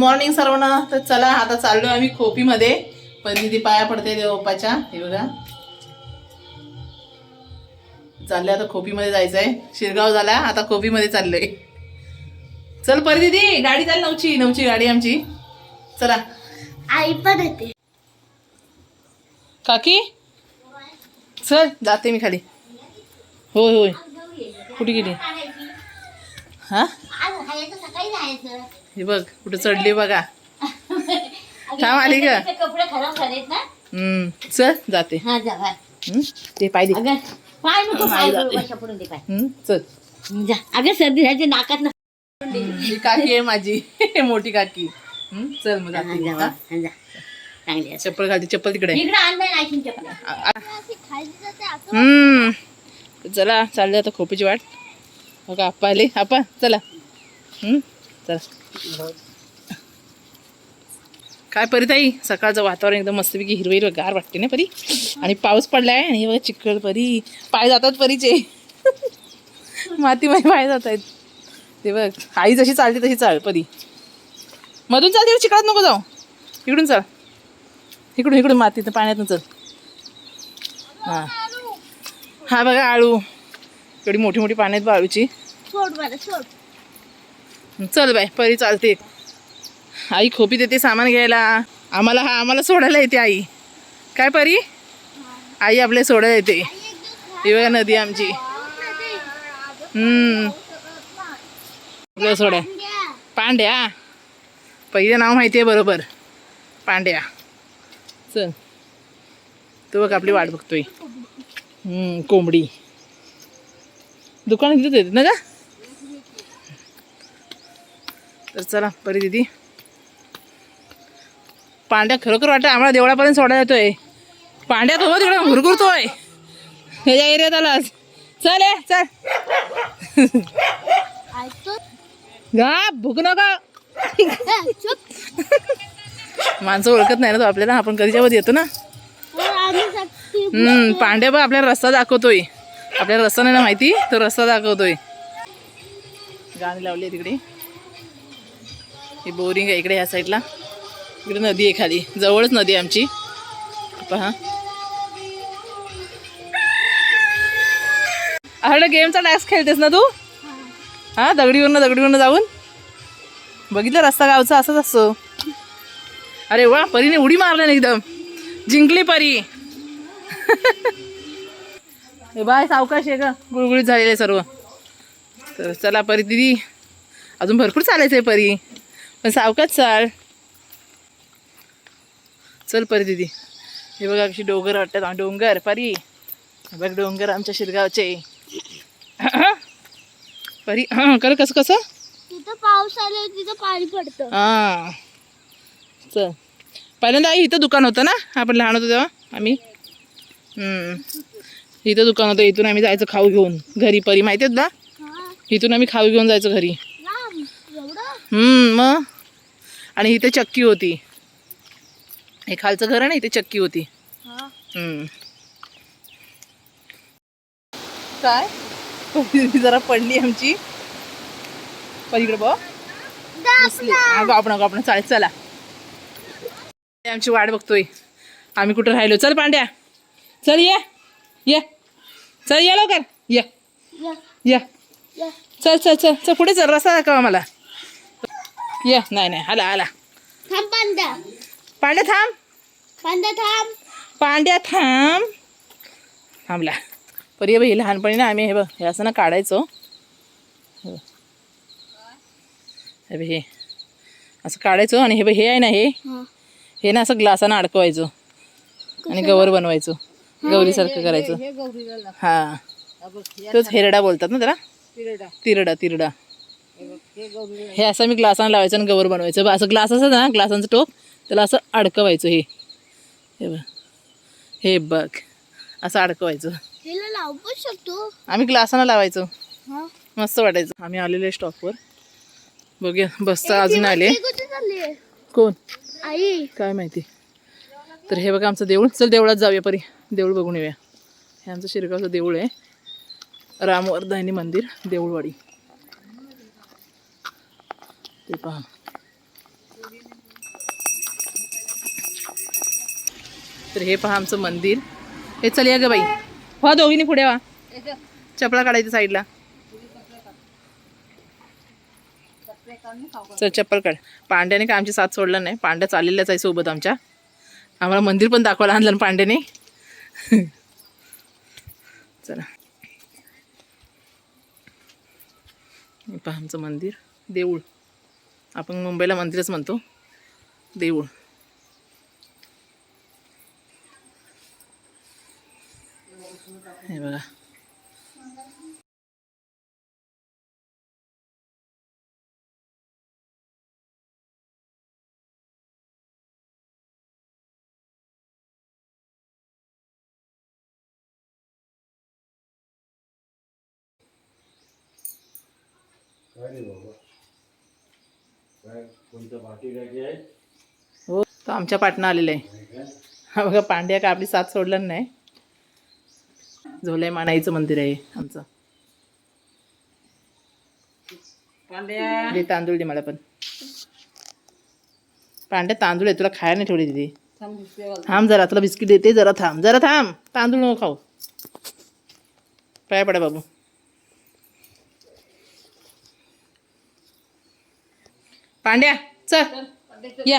Morning सर्वांना तर चला आता चाललोय आम्ही खोपीमध्ये. पण तिथे पाया पडते देवप्पाच्या हे बघा. चाललंय आता खोपीमध्ये जायचंय. शिरगाव झाला आता खोपीमध्ये चाललोय. चल परी दिदी गाडी चाल नऊची नऊची गाडी आमची. चला. आई पण येते. काकी? चल जाते मी खाली. होय होय. कुठे गेली? हा सकाळी जायचं. हे बघ कुठे चढली बघा. थांब आली का कपडे खराब झालेत ना? हम्म चल जाते. हा हम्म, ते पाय दे. अगं पाय नको नाही पाय जाते. वर्षा पडून दे पाय. हम्म, चल. जा. अगं सर्दी झाली नाकात ना ही काकी आहे माझी. मोठी काकी. हम्म, चल मग जाते. मी, जावा हा? हा, जा. चांगली आहे. चप्पल घालते चप्पल तिकडे. आहे. इकडे आ- आ- हम्म चला चालले आता खोपीची वाट. हो का आप्पा आले. आप्पा चला. हम्म, तर. काय परी ताई? सकाळचं वातावरण एकदम मस्तपैकी हिरवं हिरवं गार वाटते ना परी? आणि पाऊस पडलाय आणि हे बघा चिखल परी. पाय जातात परीचे. मातीमध्ये पाय जात आहेत. ते बघ आई जशी चालते तशी चाल परी. मधून चालते चिखलात नको जाऊ. इकडून चाल. इकडून इकडून मातीत पाण्यातून चल. हां. हा बघा आळू. एवढी मोठी मोठी पाण्यात बा आळूची सोड सोड. चल बाय परी चालते. आई खोपी देते सामान घ्यायला. आम्हाला हा आम्हाला सोडायला येते आई. काय परी? आई आपल्या सोडायला येते. ही नदी आमची. आपल्या सोड्या सोडा. पांड्या. पहिलं नाव माहिती आहे बरोबर. पांड्या. चल. तो बघ आपली वाट बघतोय. कोंबडी. दुकान तिथेच येते ना का तर चला परी दिदी. पांड्या खरोखर वाटतं आम्हाला देवळापर्यंत सोडायला येतोय. पांड्या तो तिकडे हुरगुरतोय ह्याच्या एरियात आलास. चल ये चल. गा भुक नका. माणसं ओळखत नाही ना तो आपल्याला. आपण कधीच्या येतो ना? हम्म पांड्या बा आपल्याला रस्ता दाखवतोय. आपल्याला रस्ता नाही ना माहिती? तो रस्ता दाखवतोय. गाणी लावली आहे तिकडे. ही बोरिंग आहे इकडे ह्या साईडला. इकडे नदी आहे खाली. जवळच नदी आहे आमची. पहा. अरे गेमचा टॅक्स खेळतेस ना तू? हा दगडीवरनं दगडीवरनं जाऊन? बघितलं रस्ता गावचा असंच असतो. अरे वा परीने उडी मारल्या ना एकदम. जिंकली परी. हे बाय सावकाश आहे का गुळगुळीत झालेलं आहे सर्व. तर चला परी दिदी. अजून भरपूर चालायचं आहे परी. पण सावकाश चाल. चल परी दिदी. हे बघा कशी डोंगर वाटतात. डोंगर परी. बघ डोंगर आमच्या शिरगावचे. परी हां कर कसं कसं? तिथं पाऊस आल्यावर तिथं पाणी पडतं. हां. चल. पहिल्यांदा आई इथं दुकान होतं ना? आपण लहान होतो तेव्हा आम्ही. हम्म. इथं दुकान होतं इथून आम्ही जायचं खाऊ घेऊन. घरी परी. माहिती आहेत ना? इथून आम्ही खाऊ घेऊन जायचो घरी. मग? आणि इथे चक्की होती. हे खालचं घर आहे ना इथे चक्की होती. हम्म. काय? जरा पडली आमची. पलीकडे आपण अगं आपण. चालेल चला. आमची वाट बघतोय. आम्ही कुठं राहिलो? चल पांड्या. चल ये. ये. चल ये लवकर. ये. ये. चल चल चल. चल पुढे चल. रस्ता दाखव आम्हाला. ये नाही नाही आला आला. थांब पांदा पांड्या थांब. पांदा थांब. पांड्या थांब. थांबला. परी बघ, हे लहानपणी ना आम्ही हे बघ हे असं ना काढायचो. हे. हे हे. असं काढायचो आणि हे बघ, हे आहे ना हे. हे. ना असं ग्लासानं अडकवायचो. आणि गवर बनवायचो. गौरीसारखं करायचं. हा तोच हेरडा बोलतात ना त्याला? तिरडा तिरडा. हे असं मी ग्लासानं लावायचं आणि गवर बनवायचं. बघ, असं ग्लास असं ना ग्लासांचं टोप त्याला असं अडकवायचं हे. हे बघ. हे बघ. असं अडकवायचं. लावू शकतो. आम्ही ग्लासानं लावायचो. हा. मस्त वाटायचं. आम्ही आलेलो आहे स्टॉपवर बघूया बसता अजून आले. कोण? आई. काय माहिती. तर हे बघा आमचं देऊळ. चल देवळात जाऊया परी. देऊळ बघून येऊया. हे आमचं शिरगावचं देऊळ आहे. रामवर्धानी मंदिर देऊळवाडी. ते पहा. तर हे पहा आमचं मंदिर. हे चल या ग बाई. व्हा दोघींनी पुढे वा चपला काढायची साईडला. चल चप्पल काढ. पांड्याने काय आमची साथ सोडला नाही. पांड्या चाललेल्याच आहे सोबत आमच्या. आम्हाला मंदिर पण दाखवायला आणलं पांड्याने. चला. हे पहा आमचं मंदिर. देऊळ. आपण मुंबईला मंदिरच म्हणतो. देऊळ. हे बघा. हो तो आमच्या पाटणं आलेला आहे. हा बघा पांड्या का आपली साथ सोडलं नाही? झोलाई मानाईचं मंदिर आहे आमचं. दे तांदूळ दे मला पण. पांड्या तांदूळ आहे तुला खायला नाही ठेवली तिथे थांब जरा तुला बिस्किट देते जरा थांब. जरा थांब तांदूळ नको खाऊ. पाय पडा बाबू. पांड्या चल. या.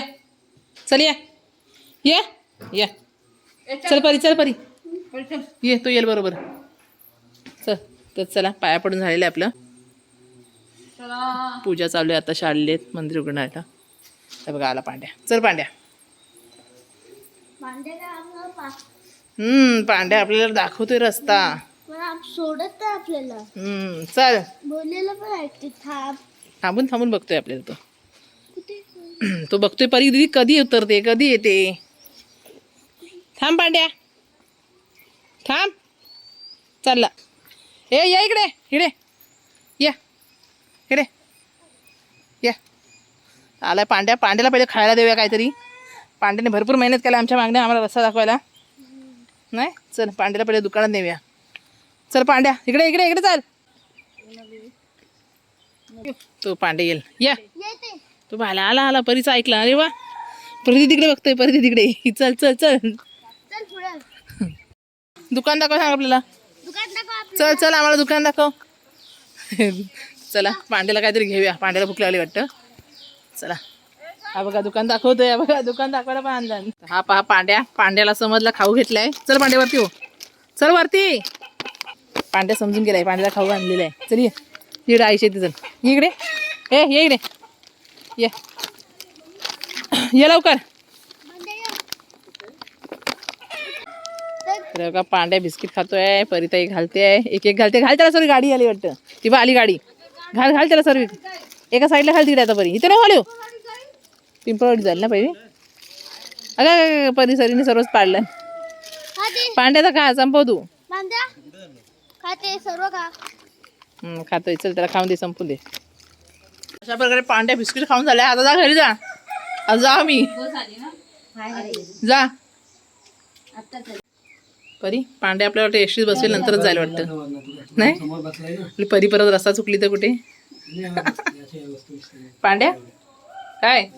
चल या. या. या. चल. परी चल परी. ये तो येईल बरोबर. चल तर चला पाया पडून झालेलं आहे आपलं. पूजा चालू आहे आता शाळेत मंदिर उघडण्याला हे बघा आला पांड्या. चल पांड्या. हम्म पांड्या आपल्याला दाखवतोय रस्ता. पण आप सोडत आपल्याला. हम्म चल. बोललेलं पण ऐकते थांब. थांबून थांबून बघतोय आपल्याला तो. तो बघतोय परी दिदी कधी उतरते कधी येते? थांब पांड्या. थांब. चालला ए या इकडे इकडे. या इकडे. या. आलाय पांड्या. पांड्याला पहिले खायला देऊया काहीतरी. पांड्याने भरपूर मेहनत केल्या आमच्या मागण्या आम्हाला रस्ता दाखवायला. नाही? चल पांड्याला पहिले दुकानात नेऊया. चल पांड्या. इकडे इकडे इकडे चाल. तो पांडे येईल. या. तो भाला आला आला परीचा ऐकला. अरे वा. परी तिकडे बघतोय परी तिकडे. चल चल चल. दुकान दाखव सांग आपल्याला. चल चल आम्हाला दुकान दाखव. चला पांड्याला काहीतरी घेऊया. पांड्याला भूक लागली वाटतं. चला. हा बघा दुकान दाखवतोय बघा दुकान दाखवायला पण आणलं हा पहा पांड्या. पांड्याला समजला खाऊ घेतलाय. चल पांड्या वरती हो. चल वरती. पांड्या समजून गेलाय पांड्याला खाऊ आणलेला आहे. चल ये. इकडे आईशे चल. ये इकडे. ए ये इकडे. ये. ये लवकर. तर बघा पांड्या बिस्किट खातोय परिताई घालते एक एक घालते. घाल त्याला सॉरी गाडी आली वाटतं. ती बा आली गाडी. घाल घाल त्याला सर्व एका साईडला घाल तिकडे आता परी. इथे नाही घालू. पिंपळवाडी जाईल ना पहिले? अगं, परी सरीने सर्वच पाडलं. पांड्याचा खा संपव तू. खाते सर्व खा. खातोय. चल त्याला खाऊन दे संपून दे. अशा प्रकारे पांड्या बिस्किट खाऊन झाल्या. आता जा घरी जा. आता जा मी. जा. परी पांडे आपल्याला टेस्टीत बसेल नंतरच जायला वाटतं. नाही? आपली परी परत रस्ता चुकली तर कुठे? पांड्या? काय?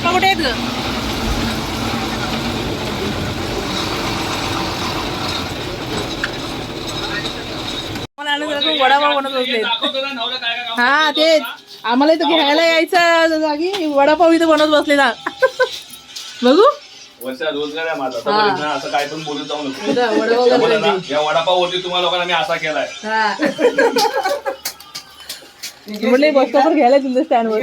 पप्पा कुठे आहेत ग? वडापाव बनत बसले हा तेच. आम्हाला इथं घ्यायला यायचं जागी. वडापाव इथं बनत बसलेला बघू. वर्षा रोजगार आहे माझा. ना असं काय पण बोलत जाऊ नको. वडापाव. ना, या वरती तुम्हाला लोकांना मी असा केलाय. हा. म्हटले बस स्टॉपवर घ्यायला तुझं स्टँडवर